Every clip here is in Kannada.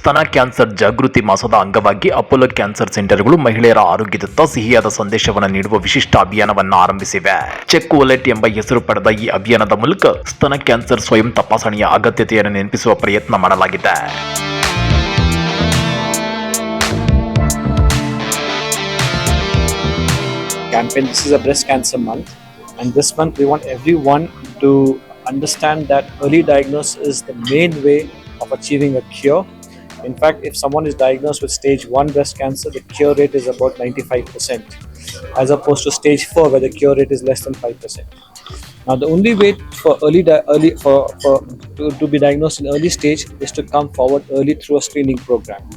ಸ್ತನ ಕ್ಯಾನ್ಸರ್ ಜಾಗೃತಿ ಮಾಸದ ಅಂಗವಾಗಿ ಅಪೋಲೋ ಕ್ಯಾನ್ಸರ್ ಸೆಂಟರ್ಗಳು ಮಹಿಳೆಯರ ಆರೋಗ್ಯದತ್ತ ಸಿಹಿಯಾದ ಸಂದೇಶವನ್ನು ನೀಡುವ ವಿಶಿಷ್ಟ ಅಭಿಯಾನವನ್ನು ಆರಂಭಿಸಿವೆ ಚೆಕ್ ವಾಲೆಟ್ ಎಂಬ ಹೆಸರು ಪಡೆದ ಈ ಅಭಿಯಾನದ ಮೂಲಕ ಸ್ತನ ಕ್ಯಾನ್ಸರ್ ಸ್ವಯಂ ತಪಾಸಣೆಯ ಅಗತ್ಯತೆಯನ್ನು ನೆನಪಿಸುವ ಪ್ರಯತ್ನ ಮಾಡಲಾಗಿದೆ campaign. This is a breast cancer month, and this month we want everyone to understand that early diagnosis is the main way of achieving a cure. In fact, if someone is diagnosed with stage 1 breast cancer, the cure rate is about 95%, as opposed to stage 4, where the cure rate is less than 5%. Now, the only way for early, early for, for to, to be diagnosed in early stage is to come forward early through a screening program.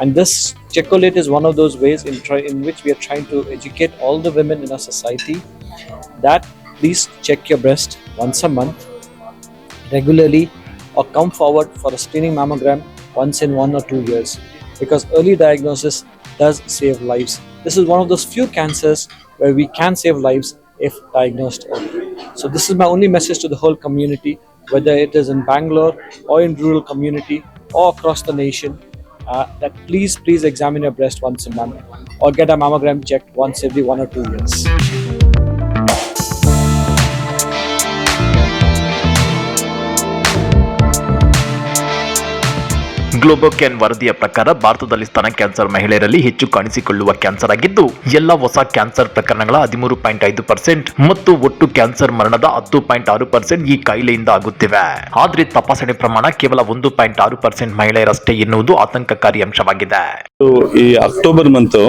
And this Checolate is one of those ways in, try, in which we are trying to educate all the women in our society that please check your breast once a month regularly or come forward for a screening mammogram once in one or two years because early diagnosis does save lives. This is one of those few cancers where we can save lives if diagnosed early. So this is my only message to the whole community, whether it is in Bangalore or in rural community or across the nation, uh, that please, please examine your breast once a month or get a mammogram checked once every one or two years. ಗ್ಲೋಬೋಕ್ಯಾನ್ ವರದಿಯ ಪ್ರಕಾರ ಭಾರತದಲ್ಲಿ ಸ್ತನ ಕ್ಯಾನ್ಸರ್ ಮಹಿಳೆಯರಲ್ಲಿ ಹೆಚ್ಚು ಕಾಣಿಸಿಕೊಳ್ಳುವ ಕ್ಯಾನ್ಸರ್ ಆಗಿದ್ದು, ಎಲ್ಲ ಹೊಸ ಕ್ಯಾನ್ಸರ್ ಪ್ರಕರಣಗಳ ಹದಿಮೂರು ಪಾಯಿಂಟ್ ಐದು ಪರ್ಸೆಂಟ್ ಮತ್ತು ಒಟ್ಟು ಕ್ಯಾನ್ಸರ್ ಮರಣದ ಹತ್ತು ಪಾಯಿಂಟ್ ಆರು ಪರ್ಸೆಂಟ್ ಈ ಕಾಯಿಲೆಯಿಂದ ಆಗುತ್ತಿವೆ. ಆದ್ರೆ ತಪಾಸಣೆ ಪ್ರಮಾಣ ಕೇವಲ ಒಂದು ಪಾಯಿಂಟ್ ಆರು ಪರ್ಸೆಂಟ್ ಮಹಿಳೆಯರಷ್ಟೇ ಎನ್ನುವುದು ಆತಂಕಕಾರಿ ಅಂಶವಾಗಿದೆ. ಈ October month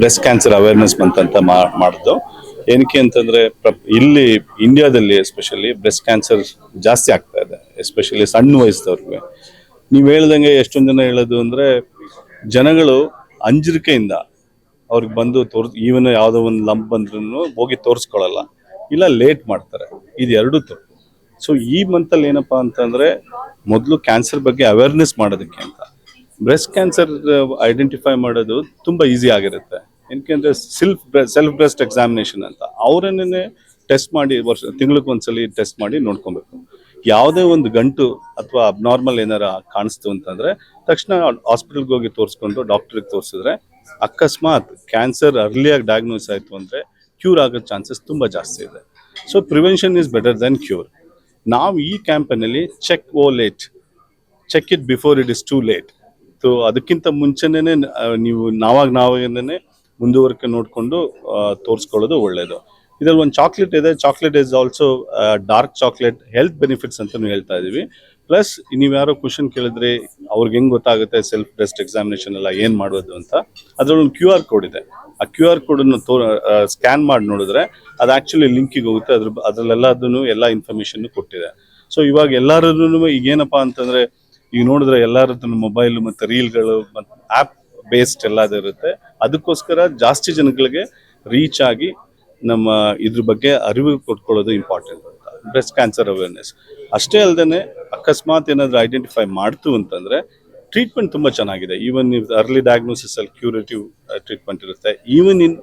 breast cancer awareness month ಅಂತ ಮಾಡಿದ್ದು ಏನಕ್ಕೆ ಅಂತಂದ್ರೆ ಇಲ್ಲಿ, ಇಂಡಿಯಾದಲ್ಲಿ ಎಸ್ಪೆಷಲಿ ಬ್ರೆಸ್ಟ್ ಕ್ಯಾನ್ಸರ್ ಜಾಸ್ತಿ ಆಗ್ತಾ ಇದೆ ಎಸ್ಪೆಷಲಿ ಸಣ್ಣ ವಯಸ್ಸದವ್ರಿಗೆ ನೀವು ಹೇಳ್ದಂಗೆ ಎಷ್ಟೊಂದು ಜನ ಹೇಳೋದು ಅಂದ್ರೆ ಜನಗಳು ಅಂಜರಿಕೆಯಿಂದ ಅವ್ರಿಗೆ ಬಂದು ತೋರ್ಸ್ ಈವನ್ ಯಾವುದೋ ಒಂದು ಲಂಪ್ ಬಂದ್ರೂ ಹೋಗಿ ತೋರಿಸ್ಕೊಳ್ಳಲ್ಲ ಇಲ್ಲ ಲೇಟ್ ಮಾಡ್ತಾರೆ. ಇದು ಎರಡು ತಪ್ಪು. ಸೊ ಈ ಮಂತಲ್ಲಿ ಏನಪ್ಪ ಅಂತಂದರೆ ಮೊದಲು ಕ್ಯಾನ್ಸರ್ ಬಗ್ಗೆ ಅವೇರ್ನೆಸ್ ಮಾಡೋದಕ್ಕೆ ಅಂತ. ಬ್ರೆಸ್ಟ್ ಕ್ಯಾನ್ಸರ್ ಐಡೆಂಟಿಫೈ ಮಾಡೋದು ತುಂಬಾ ಈಸಿ ಆಗಿರುತ್ತೆ. ಏನಕ್ಕೆ ಸೆಲ್ಫ್ ಸೆಲ್ಫ್ ಬ್ರೆಸ್ಟ್ ಎಕ್ಸಾಮಿನೇಷನ್ ಅಂತ. ಅವರನ್ನೇ ಟೆಸ್ಟ್ ಮಾಡಿ ವರ್ಷ ತಿಂಗಳಿಗೊಂದ್ಸಲಿ ಟೆಸ್ಟ್ ಮಾಡಿ ನೋಡ್ಕೊಬೇಕು. ಯಾವುದೇ ಒಂದು ಗಂಟು ಅಥವಾ ಅಬ್ನಾರ್ಮಲ್ ಏನಾರ ಕಾಣಿಸ್ತು ಅಂತಂದ್ರೆ ತಕ್ಷಣ ಹಾಸ್ಪಿಟಲ್ಗೆ ಹೋಗಿ ತೋರಿಸ್ಕೊಂಡು ಡಾಕ್ಟ್ರಿಗೆ ತೋರಿಸಿದ್ರೆ ಅಕಸ್ಮಾತ್ ಕ್ಯಾನ್ಸರ್ ಅರ್ಲಿಯಾಗಿ ಡಯಾಗ್ನೋಸ್ ಆಯಿತು ಅಂದರೆ ಕ್ಯೂರ್ ಆಗೋ ಚಾನ್ಸಸ್ ತುಂಬ ಜಾಸ್ತಿ ಇದೆ. So prevention is better than cure ನಾವು ಈ ಕ್ಯಾಂಪನಲ್ಲಿ check o late check it before it is too late so ಅದಕ್ಕಿಂತ ಮುಂಚೆನೇ ನೀವು ನಾವಾಗ ನಾವಾಗಿಂದನೇ ಮುಂದುವರಿಕೆ ನೋಡಿಕೊಂಡು ತೋರಿಸ್ಕೊಳ್ಳೋದು ಒಳ್ಳೆಯದು ಇದರಲ್ಲಿ ಒಂದು ಚಾಕ್ಲೇಟ್ ಇದೆ. Chocolate is also dark chocolate health benefits ಅಂತ ಹೇಳ್ತಾ ಇದೀವಿ. ಪ್ಲಸ್ ನೀವು ಯಾರೋ ಕ್ವಶನ್ ಕೇಳಿದ್ರೆ ಅವ್ರಿಗೆ ಹೆಂಗ್ ಗೊತ್ತಾಗುತ್ತೆ ಸೆಲ್ಫ್ ಬ್ರೆಸ್ಟ್ ಎಕ್ಸಾಮಿನೇಷನ್ ಎಲ್ಲ ಏನು ಮಾಡೋದು ಅಂತ. ಅದ್ರಲ್ಲಿ ಒಂದು ಕ್ಯೂ ಆರ್ ಕೋಡ್ ಇದೆ. ಆ ಕ್ಯೂ ಆರ್ ಕೋಡ್ ಅನ್ನು ತೋ ಸ್ಕ್ಯಾನ್ ಮಾಡಿ ನೋಡಿದ್ರೆ ಅದು ಆಕ್ಚುಲಿ ಲಿಂಕಿಗೆ ಹೋಗುತ್ತೆ. ಅದ್ರ ಅದರಲ್ಲೆಲ್ಲದನ್ನು ಎಲ್ಲ ಇನ್ಫಾರ್ಮೇಶನ್ ಕೊಟ್ಟಿದೆ. ಸೊ ಇವಾಗ ಎಲ್ಲರೂ ಈಗ ಏನಪ್ಪಾ ಅಂತಂದ್ರೆ, ಈಗ ನೋಡಿದ್ರೆ ಎಲ್ಲರದ್ದು ಮೊಬೈಲ್ ಮತ್ತೆ ರೀಲ್ಗಳು ಮತ್ತೆ ಆಪ್ ಬೇಸ್ಡ್ ಎಲ್ಲದು ಇರುತ್ತೆ. ಅದಕ್ಕೋಸ್ಕರ ಜಾಸ್ತಿ ಜನಗಳಿಗೆ ರೀಚ್ ಆಗಿ ನಮ್ಮ ಇದ್ರ ಬಗ್ಗೆ ಅರಿವು ಕೊಟ್ಕೊಳ್ಳೋದು ಇಂಪಾರ್ಟೆಂಟ್ ಅಂತ. ಬ್ರೆಸ್ಟ್ ಕ್ಯಾನ್ಸರ್ ಅವೇರ್ನೆಸ್ ಅಷ್ಟೇ ಅಲ್ಲದೆ ಅಕಸ್ಮಾತ್ ಏನಾದರೂ ಐಡೆಂಟಿಫೈ ಮಾಡ್ತು ಅಂತಂದರೆ ಟ್ರೀಟ್ಮೆಂಟ್ ತುಂಬ ಚೆನ್ನಾಗಿದೆ. ಈವನ್ ಅರ್ಲಿ ಡಯಾಗ್ನೋಸಿಸ್ ಅಲ್ಲಿ ಕ್ಯೂರೇಟಿವ್ ಟ್ರೀಟ್ಮೆಂಟ್ ಇರುತ್ತೆ. ಈವನ್ ಇನ್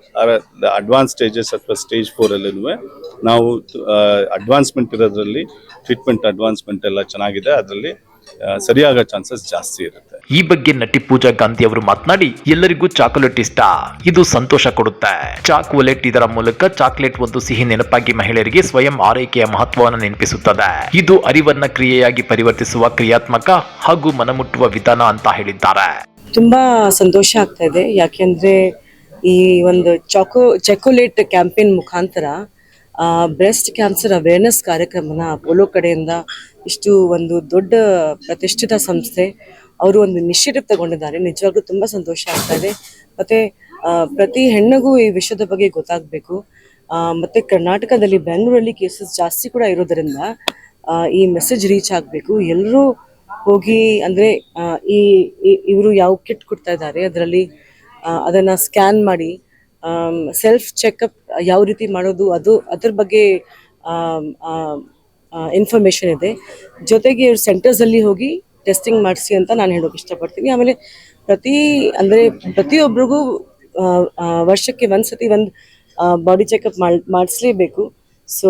ಅಡ್ವಾನ್ಸ್ ಸ್ಟೇಜಸ್ ಅಥವಾ ಸ್ಟೇಜ್ ಫೋರ್ ಅಲ್ಲೂ ನಾವು ಅಡ್ವಾನ್ಸ್ಮೆಂಟ್ ಇರೋದ್ರಲ್ಲಿ ಟ್ರೀಟ್ಮೆಂಟ್ ಅಡ್ವಾನ್ಸ್ಮೆಂಟ್ ಎಲ್ಲ ಚೆನ್ನಾಗಿದೆ. ಅದರಲ್ಲಿ ಸರಿಯಾಗೋ ಚಾನ್ಸಸ್ ಜಾಸ್ತಿ ಇರುತ್ತೆ. ಈ ಬಗ್ಗೆ ನಟಿ ಪೂಜಾ ಗಾಂಧಿ ಅವರು ಮಾತನಾಡಿ, ಎಲ್ಲರಿಗೂ ಚಾಕೊಲೇಟ್ ಇಷ್ಟ. ಇದು ಸಂತೋಷ ಕೊಡುತ್ತೆ. ಚಾಕೊಲೇಟ್ ಇದರ ಮೂಲಕ ಚಾಕ್ಲೇಟ್ ಒಂದು ಸಿಹಿ ನೆನಪಾಗಿ ಮಹಿಳೆಯರಿಗೆ ಸ್ವಯಂ ಆರೈಕೆಯ ಮಹತ್ವವನ್ನು ನೆನಪಿಸುತ್ತದೆ. ಇದು ಅರಿವನ್ನ ಕ್ರಿಯೆಯಾಗಿ ಪರಿವರ್ತಿಸುವ ಕ್ರಿಯಾತ್ಮಕ ಹಾಗೂ ಮನಮುಟ್ಟುವ ವಿಧಾನ ಅಂತ ಹೇಳಿದ್ದಾರೆ. ತುಂಬಾ ಸಂತೋಷ ಆಗ್ತಾ ಇದೆ. ಯಾಕೆಂದ್ರೆ ಈ ಒಂದು ಚಾಕೋ, ಚಾಕೊಲೇಟ್ ಕ್ಯಾಂಪೇನ್ ಮುಖಾಂತರ ಬ್ರೆಸ್ಟ್ ಕ್ಯಾನ್ಸರ್ ಅವೇರ್ನೆಸ್ ಕಾರ್ಯಕ್ರಮನ ಅಪೋಲೋ ಕಡೆಯಿಂದ ಇಷ್ಟು ಒಂದು ದೊಡ್ಡ ಪ್ರತಿಷ್ಠಿತ ಸಂಸ್ಥೆ ಅವರು ಒಂದು ಇನಿಷಿಯೇಟಿವ್ ತಗೊಂಡಿದ್ದಾರೆ. ನಿಜವಾಗ್ಲೂ ತುಂಬಾ ಸಂತೋಷ ಆಗ್ತಾ ಇದೆ. ಮತ್ತೆ ಪ್ರತಿ ಹೆಣ್ಣಿಗೂ ಈ ವಿಷಯದ ಬಗ್ಗೆ ಗೊತ್ತಾಗ್ಬೇಕು. ಮತ್ತೆ ಕರ್ನಾಟಕದಲ್ಲಿ ಬೆಂಗಳೂರಲ್ಲಿ ಕೇಸಸ್ ಜಾಸ್ತಿ ಕೂಡ ಇರೋದ್ರಿಂದ ಈ ಮೆಸೇಜ್ ರೀಚ್ ಆಗಬೇಕು. ಎಲ್ಲರೂ ಹೋಗಿ ಅಂದ್ರೆ ಈ ಇವರು ಯಾವ ಕಿಟ್ ಕೊಡ್ತಾ ಇದ್ದಾರೆ, ಅದರಲ್ಲಿ ಅದನ್ನ ಸ್ಕ್ಯಾನ್ ಮಾಡಿ ಸೆಲ್ಫ್ ಚೆಕಪ್ ಯಾವ ರೀತಿ ಮಾಡೋದು, ಅದು, ಅದ್ರ ಬಗ್ಗೆ ಇನ್ಫಾರ್ಮೇಶನ್ ಇದೆ. ಜೊತೆಗೆ ಇವ್ರು ಸೆಂಟರ್ಸ್ ಅಲ್ಲಿ ಹೋಗಿ ಟೆಸ್ಟಿಂಗ್ ಮಾಡಿಸಿ ಅಂತ ನಾನು ಹೇಳೋಕೆ ಇಷ್ಟಪಡ್ತೀನಿ. ಆಮೇಲೆ ಪ್ರತಿ ಅಂದರೆ ಪ್ರತಿಯೊಬ್ಬರಿಗೂ ವರ್ಷಕ್ಕೆ ಒಂದು ಒಂದ್ಸತಿ ಒಂದು ಬಾಡಿ ಚೆಕಪ್ ಮಾಡಿಸ್ಲೇಬೇಕು. ಸೊ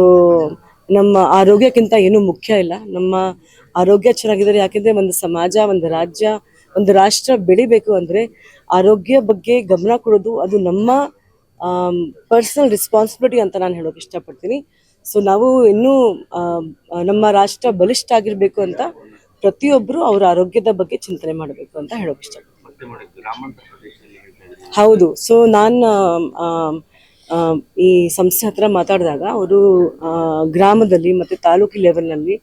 ನಮ್ಮ ಆರೋಗ್ಯಕ್ಕಿಂತ ಏನೂ ಮುಖ್ಯ ಇಲ್ಲ. ನಮ್ಮ ಆರೋಗ್ಯ ಚೆನ್ನಾಗಿದ್ದಾರೆ ಯಾಕೆಂದರೆ ಒಂದು ಸಮಾಜ, ಒಂದು ರಾಜ್ಯ, ಒಂದು ರಾಷ್ಟ್ರ ಬೆಳಿಬೇಕು ಅಂದರೆ ಆರೋಗ್ಯ ಬಗ್ಗೆ ಗಮನ ಕೊಡೋದು ಅದು ನಮ್ಮ ಪರ್ಸನಲ್ ರೆಸ್ಪಾನ್ಸಿಬಿಲಿಟಿ ಅಂತ ನಾನು ಹೇಳೋಕೆ ಇಷ್ಟಪಡ್ತೀನಿ. ಸೊ ನಾವು ಇನ್ನೂ ನಮ್ಮ ರಾಷ್ಟ್ರ ಬಲಿಷ್ಠ ಆಗಿರಬೇಕು ಅಂತ ಪ್ರತಿಯೊಬ್ಬರು ಅವರ ಆರೋಗ್ಯದ ಬಗ್ಗೆ ಚಿಂತನೆ ಮಾಡಬೇಕು ಅಂತ ಹೇಳೋಕೆ ಇಷ್ಟಪಡ್ತೀನಿ. ಹೌದು. ಸೊ ನಾನು ಈ ಸಂಸ್ಥೆ ಹತ್ರ ಮಾತಾಡಿದಾಗ ಅವರು ಗ್ರಾಮದಲ್ಲಿ ಮತ್ತು ತಾಲೂಕು ಲೆವೆಲ್ನಲ್ಲಿ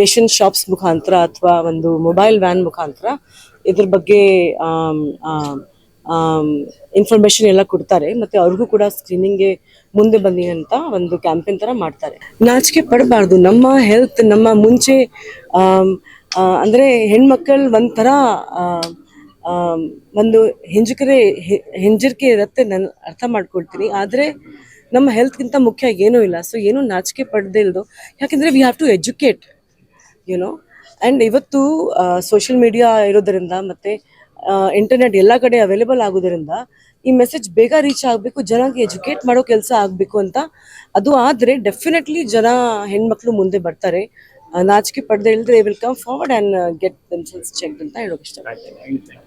ರೇಷನ್ ಶಾಪ್ಸ್ ಮುಖಾಂತರ ಅಥವಾ ಒಂದು ಮೊಬೈಲ್ ವ್ಯಾನ್ ಮುಖಾಂತರ ಇದ್ರ ಬಗ್ಗೆ ಇನ್ಫಾರ್ಮೇಶನ್ ಎಲ್ಲ ಕೊಡ್ತಾರೆ. ಮತ್ತೆ ಅವ್ರಿಗೂ ಕೂಡ ಸ್ಕ್ರೀನಿಂಗ್ಗೆ ಮುಂದೆ ಬನ್ನಿ ಅಂತ ಒಂದು ಕ್ಯಾಂಪೇನ್ ತರ ಮಾಡ್ತಾರೆ. ನಾಚಿಕೆ ಪಡಬಾರ್ದು. ನಮ್ಮ ಹೆಲ್ತ್ ನಮ್ಮ ಮುಂಚೆ ಅಂದ್ರೆ ಹೆಣ್ಮಕ್ಳು ಒಂಥರ ಒಂದು ಹಿಂಜಕರೆ ಹಿಂಜರಿಕೆ ಇರುತ್ತೆ ನಾನು ಅರ್ಥ ಮಾಡ್ಕೊಳ್ತೀನಿ. ಆದರೆ ನಮ್ಮ ಹೆಲ್ತ್ಗಿಂತ ಮುಖ್ಯ ಏನೂ ಇಲ್ಲ. ಸೊ ಏನೂ ನಾಚಿಕೆ ಪಡ್ದೇ ಇಲ್ದು. ಯಾಕೆಂದರೆ we have to educate you know and ಇವತ್ತು ಸೋಷಿಯಲ್ ಮೀಡಿಯಾ ಇರೋದರಿಂದ ಮತ್ತು ಇಂಟರ್ನೆಟ್ ಎಲ್ಲ ಕಡೆ ಅವೈಲೇಬಲ್ ಆಗೋದ್ರಿಂದ ಈ ಮೆಸೇಜ್ ಬೇಗ ರೀಚ್ ಆಗಬೇಕು ಜನಕ್ಕೆ ಎಜುಕೇಟ್ ಮಾಡೋ ಕೆಲಸ ಆಗಬೇಕು ಅಂತ. ಅದು ಆದರೆ ಡೆಫಿನೆಟ್ಲಿ ಜನ ಹೆಣ್ಮಕ್ಳು ಮುಂದೆ ಬರ್ತಾರೆ. ನಾಚಿಕೆ ಪಡೆದೇ ಇಲ್ದ್ರೆ will come forward and get themselves check ಅಂತ ಹೇಳೋಕೆ ಇಷ್ಟ Thank you.